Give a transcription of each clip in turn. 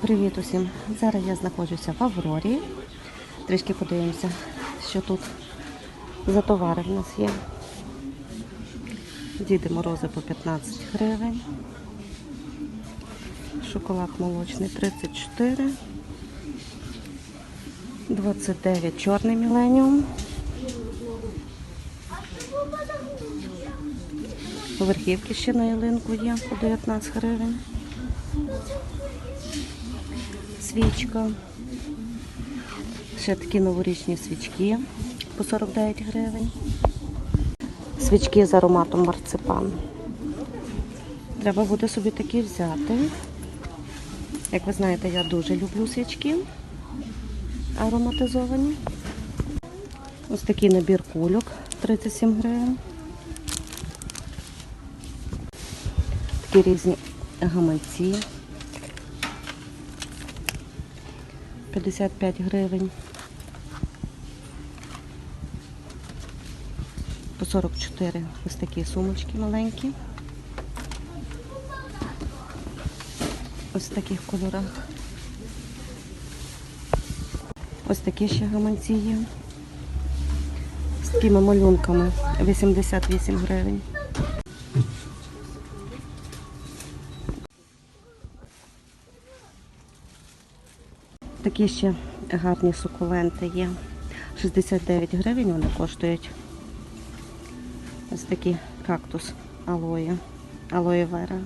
Привіт усім! Зараз я знаходжуся в Аврорі. Трішки подивимося, що тут за товари в нас є. Діди морози по 15 гривень. Шоколад молочний 34. 29 чорний міленіум. Верхівки ще на ялинку є по 19 гривень. Свічка. Ще такі новорічні свічки по 49 гривень. Свічки з ароматом марципан. Треба буде собі такі взяти. Як ви знаєте, я дуже люблю свічки ароматизовані. Ось такий набір кульок 37 гривень. Такі різні гаманці. 55 гривень. По 44 ось такі сумочки маленькі. Ось в таких кольорах. Ось такі ще гаманці є. З такими малюнками 88 гривень. Такі ще гарні сукуленти є. 69 гривень вони коштують. Ось такий кактус алоє, алоє вера.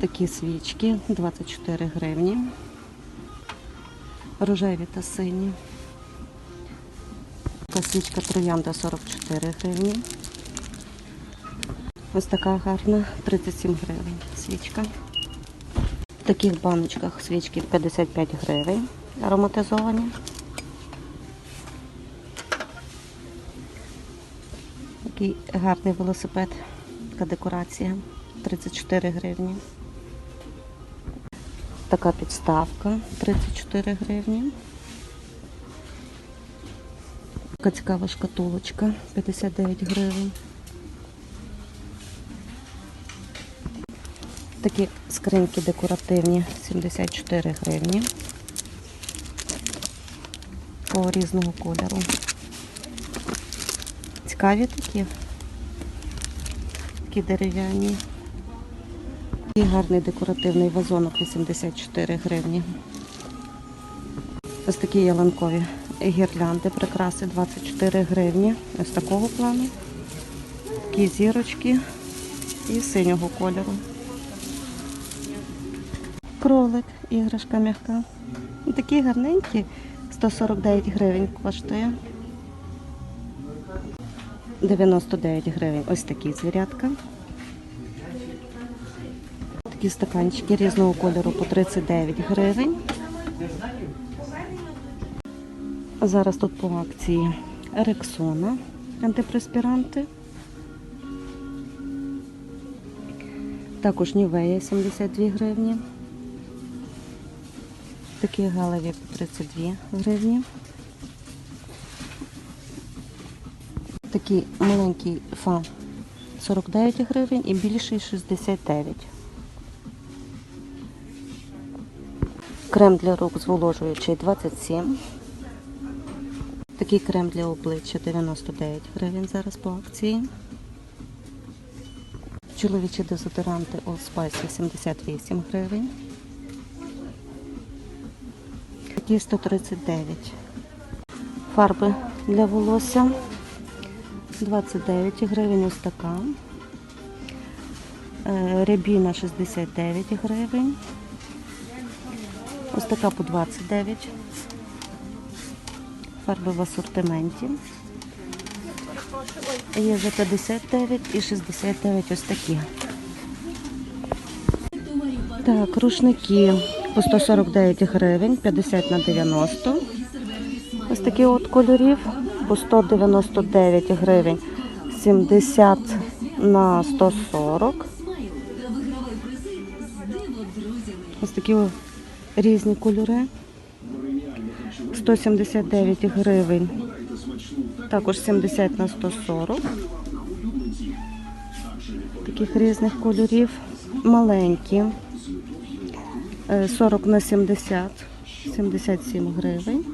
Такі свічки 24 гривні. Рожеві та сині. Така свічка троянда 44 гривні. Ось така гарна 37 гривень свічка. Таких баночках свічки 55 гривень ароматизовані. Такий гарний велосипед, така декорація 34 гривні. Така підставка 34 гривні. Така цікава шкатулочка 59 гривень. Такі скриньки декоративні 74 гривні. По різного кольору. Цікаві такі. Такі дерев'яні. І гарний декоративний вазонок 84 гривні. Ось такі ялинкові гірлянди, прикраси 24 гривні. Ось такого плану. Такі зірочки і синього кольору. Кролик, іграшка м'яка. Такі гарненькі, 149 гривень коштує. 99 гривень. Ось такі звірятка. Такі стаканчики різного кольору по 39 гривень. Зараз тут по акції Рексона антипреспіранти. Також Нівея 72 гривні. Такі галеві по 32 гривні. Такий маленький фа 49 гривень і більший 69. Крем для рук зволожуючий 27. Такий крем для обличчя 99 гривень зараз по акції. Чоловічі дезодоранти Old Spice 88 гривень. Такі 139. Фарби для волосся 29 гривень ось така. Е, Рябіна 69 гривень. Ось така по 29. Фарби в асортименті. Є за 59 і 69 ось такі. Так, рушники по 149 гривень, 50 на 90. Ось такі от кольорів по 199 гривень, 70 на 140. Ось такі о- різні кольори. 179 гривень. Також 70 на 140. Таких різних кольорів. Маленькі. Е, 40 на 70, 77 гривень.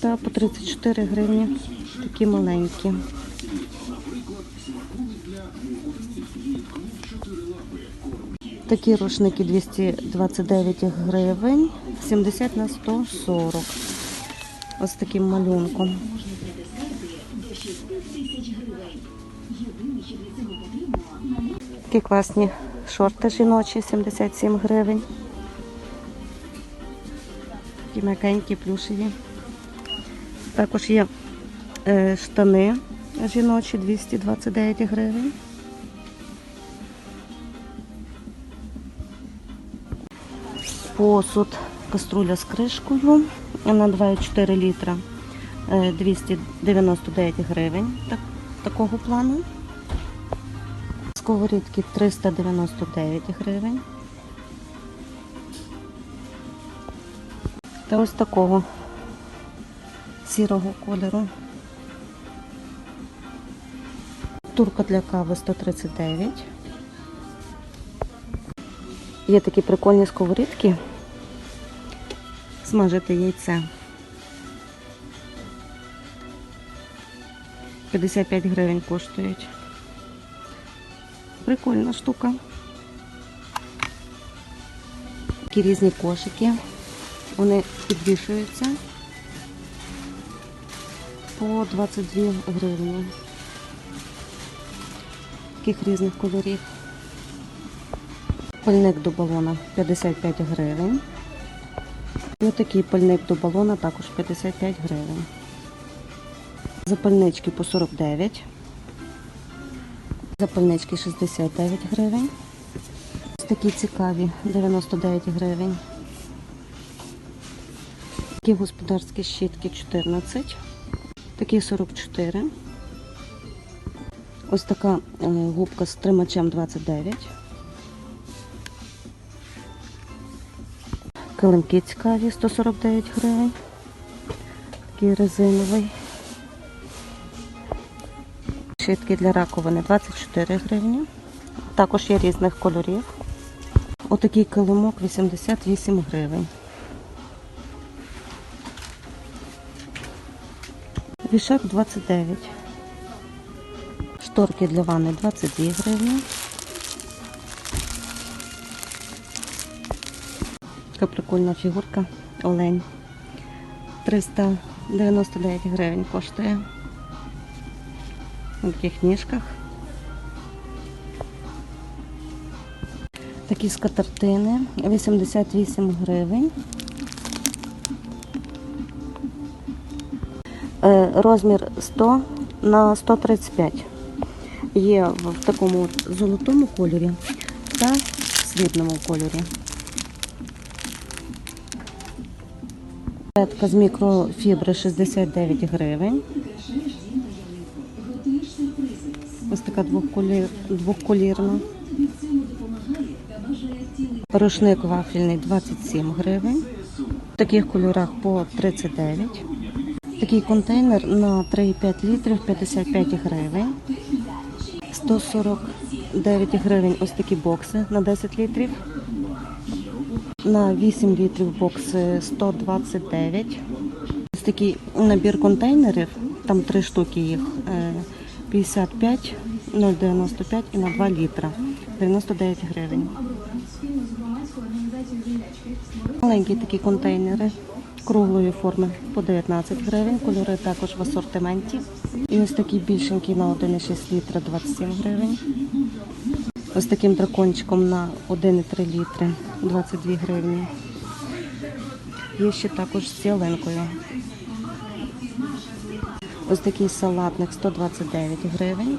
Та по 34 гривні такі маленькі. Такі рушники 229 гривень, 70 на 140. Ось таким малюнком. Такі класні шорти жіночі, 77 гривень. Такі м'якенькі, плюшеві. Також є е, штани жіночі 229 гривень. Посуд, каструля з кришкою на 2,4 літра е, 299 гривень так, такого плану. Сковорідки 399 гривень. Та ось такого сірого кольору. Турка для кави 139. Є такі прикольні сковорідки. Смажити яйце. 55 гривень коштують. Прикольна штука. Такі різні кошики. Вони підвішуються по 22 гривні. Таких різних кольорів. Пальник до балона 55 гривень. І отакий пальник до балона також 55 гривень. Запальнички по 49. Запальнички 69 гривень. Ось такі цікаві 99 гривень. Такі господарські щітки 14. Такі 44. Ось така е, губка з тримачем 29. Килимки цікаві 149 гривень. Такий резиновий. Щітки для раковини 24 гривні. Також є різних кольорів. Отакий килимок 88 гривень. Вішак 29. Шторки для ванни 22 гривні. Така прикольна фігурка. Олень. 399 гривень коштує. На таких ніжках. Такі скатертини 88 гривень. Е, Розмір 100 на 135. Є в такому золотому кольорі та срібному кольорі. Сетка з мікрофібри 69 гривень. Така двохколір, двохколірна. Рушник вафельний 27 гривень. В таких кольорах по 39. Такий контейнер на 3,5 літрів 55 гривень. 149 гривень ось такі бокси на 10 літрів. На 8 літрів бокси 129. Ось такий набір контейнерів, там три штуки їх. е, 55, 0,95 і на 2 літра. 99 гривень. Маленькі такі контейнери круглої форми по 19 гривень. Кольори також в асортименті. І ось такий більшенький на 1,6 літра 27 гривень. Ось таким дракончиком на 1,3 літри 22 гривні. Є ще також з зеленкою. Ось такий салатник 129 гривень.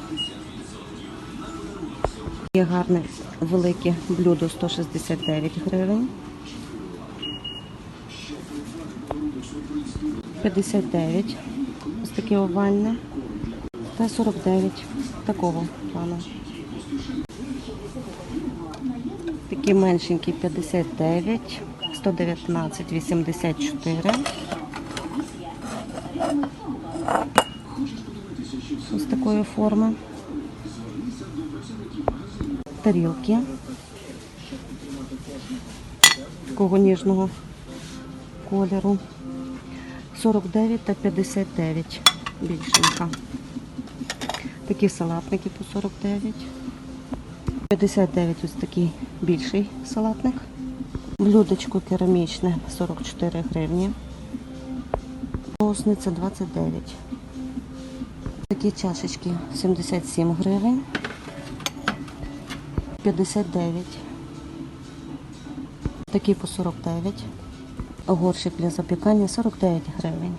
Є гарне велике блюдо 169 гривень. 59. Ось таке овальне. Та 49 такого плану. Такі меншенькі 59, 119, 84. Ось такої форми. Тарілки такого ніжного кольору. 49 та 59 більшенька. Такі салатники по 49. 59 ось такий більший салатник. Блюдечко керамічне 44 гривні. Соусниця 29. Такі чашечки 77 гривень. 59. Такі по 49. Горщик для запікання 49 гривень.